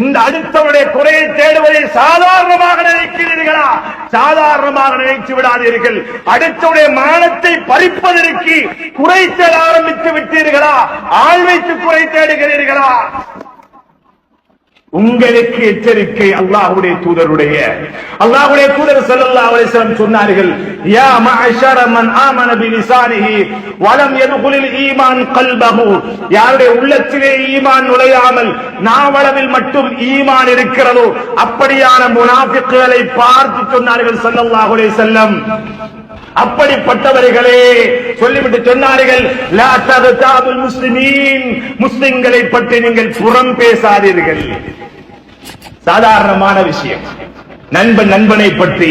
இந்த அடுத்தவருடைய குறையை தேடுவதை சாதாரணமாக நினைக்கிறீர்களா? சாதாரணமாக நினைத்து விடாதீர்கள். அடுத்தவுடைய மானத்தை பறிப்பதற்கு குறை தேட ஆரம்பித்து விட்டீர்களா? ஆள் வைத்து குறை தேடுகிறீர்களா? உங்களுக்கு எச்சரிக்கை அல்லாஹுடைய தூதருடைய. அல்லாஹுடைய தூதர் ஸல்லல்லாஹு அலைஹி வஸல்லம் சொன்னார்கள் யா மஅஷர மன் ஆமன பிலிசானிஹி வலம் யதுகுலில் ஈமான் கல்பஹு. யாருடைய உள்ளத்திலே ஈமான் நுழையாமல் நாவளவில் மட்டும் ஈமான் இருக்கிறதோ அப்படியான முனாஃபிக்குகளை பார்த்து சொன்னார்கள் ஸல்லல்லாஹு அலைஹி வஸல்லம். அப்படிப்பட்டவர்களே சொல்லிவிட்டு சொன்னார்கள் முஸ்லிமீன். முஸ்லிம்களை பற்றி நீங்கள் புறம் பேசாதீர்கள். சாதாரணமான விஷயம். நண்பன் நண்பனை பற்றி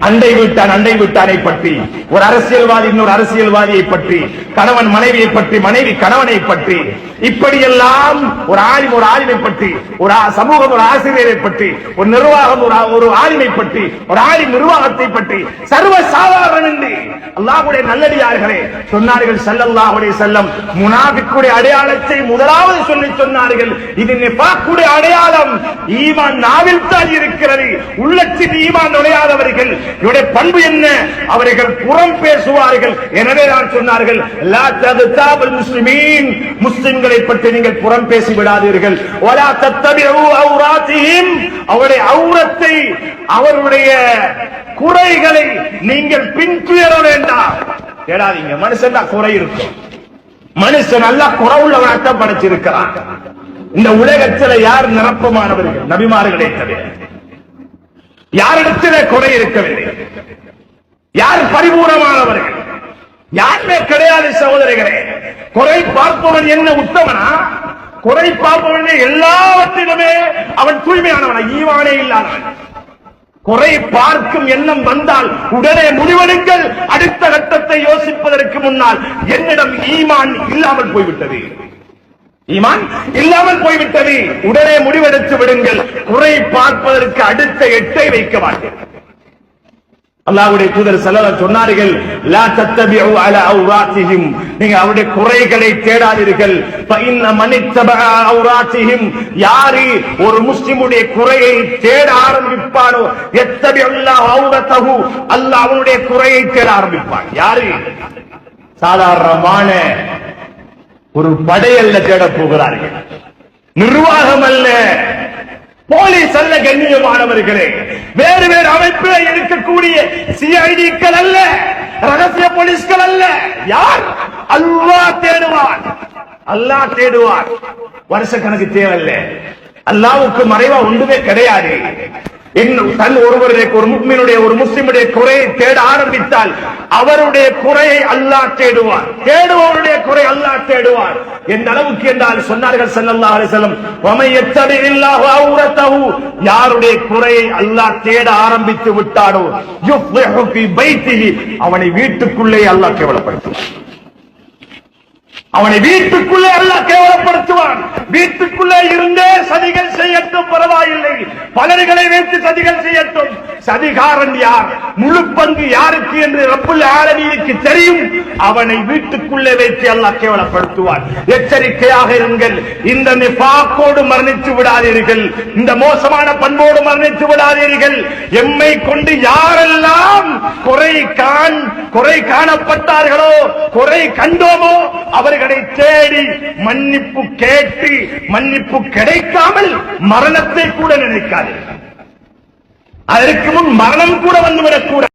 அண்டை வீட்டான் அண்டை வீட்டானை பற்றி ஒரு அரசியல்வாதி இன்னொரு அரசியல்வாதியை பற்றி கணவன் மனைவியை பற்றி மனைவி கணவனை பற்றி இப்படியெல்லாம் ஒரு ஆலிம் ஒரு ஆலிமை பற்றி ஒரு சமூகம் ஒரு ஆசிரியரை பற்றி ஒரு நிர்வாகம் ஒரு ஆ- ஆலிமை பற்றி ஒரு ஆலிம் நிர்வாகத்தை பற்றி சர்வ சாதாரணம் என்று நல்லடியார்களே சொன்னார்கள் ஸல்லல்லாஹு செல்லம் முனாபிக்குடைய அடையாளத்தை முதலாவது சொல்லி சொன்னார்கள். இது நிஃபாக்குடைய அடையாளம். ஈமான் நாவில் தான் இருக்கிறது. உள்ளத்தில் ஈமான் நுழையாதவர்கள் இவருடைய பண்பு என்ன? அவர்கள் புறம் பேசுவார்கள். எனவே தான் சொன்னார்கள் லா முஸ்லிமீன் முஸ்லிம்களை பற்றி நீங்கள் புறம் பேசி விடாதீர்கள். அவருடைய அவுரத்தை அவருடைய குறைகளை நீங்கள் பின்துயர வேண்டாம். தேடாதீங்க மனுஷன் தான் குறை இருக்கும். மனுஷன் நல்லா குறை உள்ளவனாத்தான் படைச்சிருக்கிறான். இந்த உலகத்தில் யார் நிரப்பமானவர்கள் நபிமார்களே தவிர. யாரிடத்திலே குறை இருக்கவில்லை. யார் பரிபூர்ணமானவர்கள் யாருமே கிடையாது சகோதரிகளே? குறை பார்ப்பவன் என்ன உத்தமனா? குறை பார்ப்பவன் எல்லாவற்றிலுமே அவன் தூய்மையானவன்? ஈவானே இல்லாதவன். குறை பார்க்கும் எண்ணம் வந்தால் உடனே முடிவெடுங்கள். அடுத்த கட்டத்தை யோசிப்பதற்கு முன்னால் என்னிடம் ஈமான் இல்லாமல் போய்விட்டது. ஈமான் இல்லாமல் போய்விட்டது. உடனே முடிவெடுத்து விடுங்கள். குறை பார்ப்பதற்கு அடுத்த எட்டை வைக்க மாட்டேன். அல்லாவுடைய தூதர் ஸல்லல்லாஹு சொன்னார்கள் லா தத்தபிஉ அல அவ்ராத்திஹிம். நீங்க அவருடைய குறைகளை தேடாதீர்கள். ஃபஇன்ன மனித்தபஅ அவ்ராத்திஹிம். யாரு ஒரு முஸ்லிமுடைய குறையை தேட ஆரம்பிப்பானோ எத்தபிஉல்லாஹு அவ்ரத்தஹு. அல்லாஹ் அவனுடைய குறையை தேட ஆரம்பிப்பான். யாரு? சாதாரணமான ஒரு படையல்ல தேடப் போகிறார்கள். நிர்வாகம் அல்ல. போலீஸ் அல்ல கண்ணியமானவர்களே. வேறு வேறு அமைப்பில் இருக்க இருக்கக்கூடிய சிஐடிக்கள் அல்ல ரகசிய போலீஸ்கள் அல்ல. யார்? அல்லாஹ் தேடுவான் அல்லாஹ் தேடுவார். வருஷ கணக்கு தேவையில்லை. அல்லாவுக்கு மறைவா ஒன்றுமே கிடையாது. இன்னும் தன் ஒருவருடைய ஒரு முக்மினுடைய ஒரு முஸ்லிமுடைய குறையை தேட ஆரம்பித்தால் அவருடைய குறையை அல்லாஹ் தேடுவார். தேடுபவருடைய குறை அல்லாஹ் தேடுவார். எந்த அளவுக்கு என்றால் சொன்னார்கள் ஸல்லல்லாஹு அலைஹி வஸல்லம் வமை யத்தபில்லாஹு அவ்ரத்தஹு யாருடைய குறையை அல்லாஹ் தேட ஆரம்பித்து விட்டாரோ யுஃப்லிஹு ஃபீ பைத்திஹி அவனை வீட்டுக்குள்ளே அல்லாஹ் கேவலப்படுத்துவான். அவனை வீட்டுக்குள்ளே அல்லாஹ் கேவலப்படுத்துவான் வீட்டுக்குள்ளே இருந்தே சதிகள் செய்யட்டும் பரவாயில்லை பலர்களை வைத்து சதிகள் செய்யட்டும். சதிகாரன் யார்? முழு பங்கு யாருக்கு என்று ரப்புல் தெரியும். அவனை வீட்டுக்குள்ளே வைத்து அல்லாஹ் கேவலப்படுத்துவார் எச்சரிக்கையாக இருங்கள். இந்த நிஃபாக்கோடு மரணித்து விடாதீர்கள். இந்த மோசமான பண்போடு மரணித்து விடாதீர்கள். எம்மை கொண்டு யாரெல்லாம் காண் குறை காணப்பட்டார்களோ குறை கண்டோமோ அவர்களை தேடி மன்னிப்பு கேட்டு மன்னிப்பு கிடைக்காமல் மரணத்தை கூட நினைக்காதீர்கள். அதற்கு முன் மரணம் கூட வந்துவிடக்கூடாது.